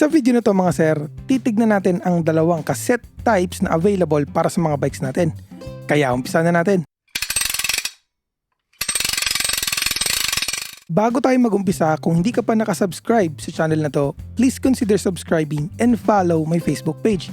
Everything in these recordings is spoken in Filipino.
Sa video na to mga sir, titignan natin ang dalawang cassette types na available para sa mga bikes natin. Kaya umpisa na natin. Bago tayo mag-umpisa, kung hindi ka pa nakasubscribe sa channel na to, please consider subscribing and follow my Facebook page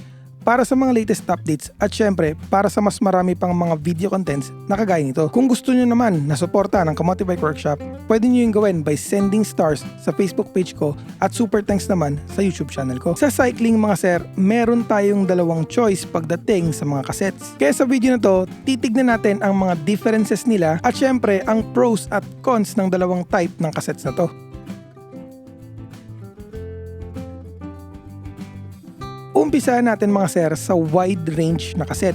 para sa mga latest updates at syempre para sa mas marami pang mga video contents na kagaya nito. Kung gusto nyo naman na suporta ng Kamote Bike Workshop, pwede nyo yung gawin by sending stars sa Facebook page ko at super thanks naman sa YouTube channel ko. Sa cycling mga sir, meron tayong dalawang choice pagdating sa mga cassettes. Kaya sa video na to, titignan natin ang mga differences nila at syempre ang pros at cons ng dalawang type ng cassettes na to. Umpisa natin mga sir sa wide range na cassette.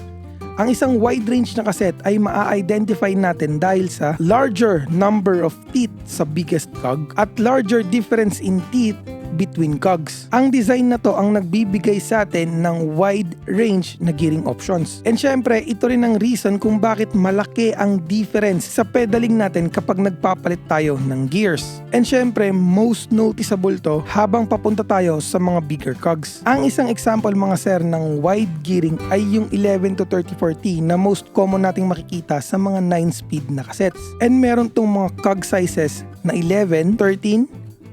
Ang isang wide range na cassette ay maa-identify natin dahil sa larger number of teeth sa biggest cog at larger difference in teeth between cogs. Ang design na to ang nagbibigay sa atin ng wide range na gearing options. And syempre, ito rin ang reason kung bakit malaki ang difference sa pedaling natin kapag nagpapalit tayo ng gears. And syempre, most noticeable to habang papunta tayo sa mga bigger cogs. Ang isang example mga sir ng wide gearing ay yung 11 to 34T na most common nating makikita sa mga 9-speed na cassettes. And meron tong mga cog sizes na 11, 13,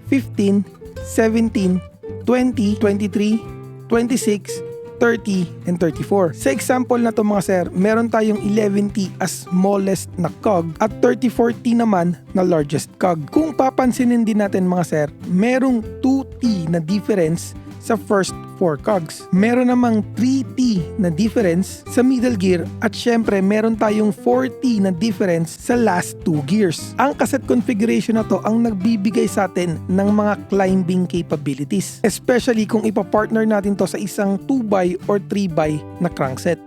15, 17, 20, 23, 26, 30, and 34. Sa example na to mga sir, meron tayong 11T as smallest na cog at 34T naman na largest cog. Kung papansinin din natin mga sir, merong 2T na difference sa first 4 cogs. Meron namang 3T na difference sa middle gear at syempre meron tayong 4T na difference sa last 2 gears. Ang cassette configuration na to ang nagbibigay sa atin ng mga climbing capabilities. Especially kung ipapartner natin to sa isang 2x or 3x na crankset.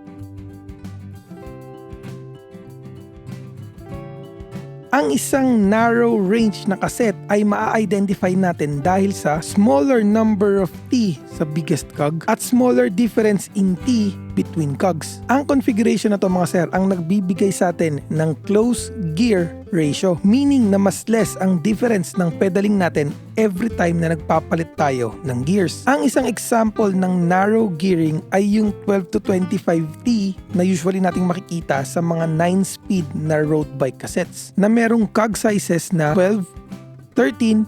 Ang isang narrow range na cassette ay maa-identify natin dahil sa smaller number of T sa biggest cog at smaller difference in T between cogs. Ang configuration na to mga sir ang nagbibigay sa atin ng close gear ratio, meaning na mas less ang difference ng pedaling natin every time na nagpapalit tayo ng gears. Ang isang example ng narrow gearing ay yung 12 to 25T na usually nating makikita sa mga 9-speed na road bike cassettes na merong cog sizes na 12, 13,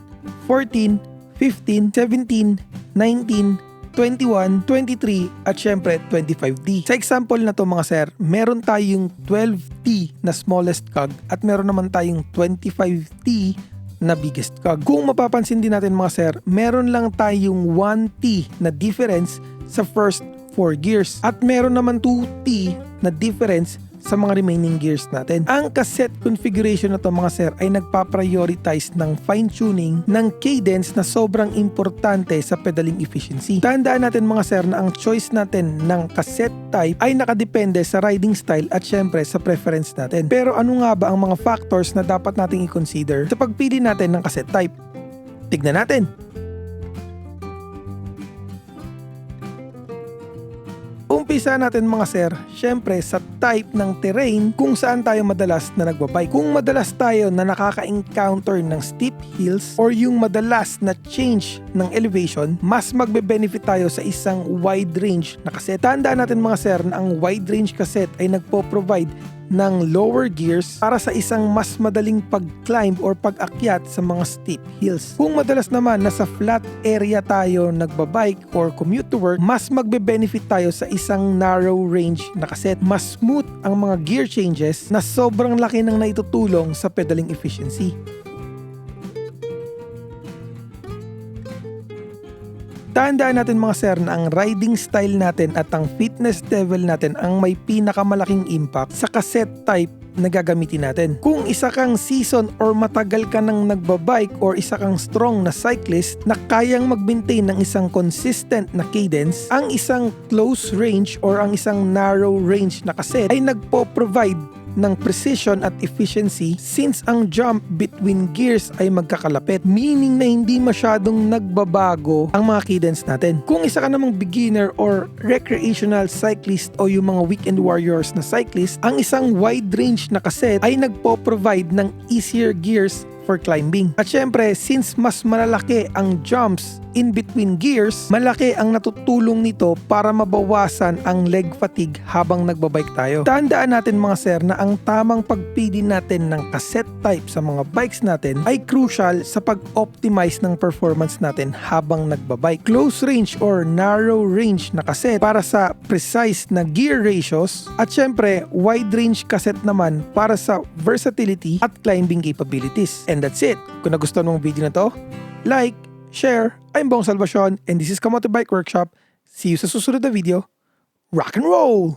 14, 15, 17, 19, 21, 23, at syempre 25D. Sa example na to mga sir, meron tayong 12T na smallest cog at meron naman tayong 25T na biggest cog. Kung mapapansin din natin mga sir, meron lang tayong 1T na difference sa first 4 gears at meron naman 2T na difference sa mga remaining gears natin. Ang cassette configuration na to mga sir ay nagpa-prioritize ng fine-tuning ng cadence na sobrang importante sa pedaling efficiency. Tandaan natin mga sir na ang choice natin ng cassette type ay nakadepende sa riding style at syempre sa preference natin. Pero ano nga ba ang mga factors na dapat nating i-consider sa pagpili natin ng cassette type? Tignan natin! Umpisa natin mga sir, syempre sa type ng terrain kung saan tayo madalas na nagbabike. Kung madalas tayo na nakaka-encounter ng steep hills or yung madalas na change ng elevation, mas magbe-benefit tayo sa isang wide range na cassette. Tandaan natin mga sir na ang wide range cassette ay nagpo-provide ng lower gears para sa isang mas madaling pag-climb or pag-akyat sa mga steep hills. Kung madalas naman nasa flat area tayo nagbabike or commute to work, mas magbe-benefit tayo sa isang narrow range na cassette. Mas smooth ang mga gear changes na sobrang laki ng naitutulong sa pedaling efficiency. Tandaan natin mga sir na ang riding style natin at ang fitness level natin ang may pinakamalaking impact sa cassette type na gagamitin natin. Kung isa kang season or matagal ka nang nagbabike or isa kang strong na cyclist na kayang mag-maintain ng isang consistent na cadence, ang isang close range or ang isang narrow range na cassette ay nagpo-provide ng precision at efficiency since ang jump between gears ay magkakalapit meaning na hindi masyadong nagbabago ang mga cadence natin. Kung isa ka namang beginner or recreational cyclist o yung mga weekend warriors na cyclist, ang isang wide range na cassette ay nagpo-provide ng easier gears for climbing. At syempre, since mas malalaki ang jumps in between gears, malaki ang natutulong nito para mabawasan ang leg fatigue habang nagbabike tayo. Tandaan natin mga sir na ang tamang pagpili natin ng cassette type sa mga bikes natin ay crucial sa pag-optimize ng performance natin habang nagbabike. Close range or narrow range na cassette para sa precise na gear ratios at syempre wide range cassette naman para sa versatility at climbing capabilities. And that's it. Kung nagustuhan mo ang video na to, like, share. I'm Bong Salvacion and this is Kamote Bike Workshop. See you sa susunod na video. Rock and roll!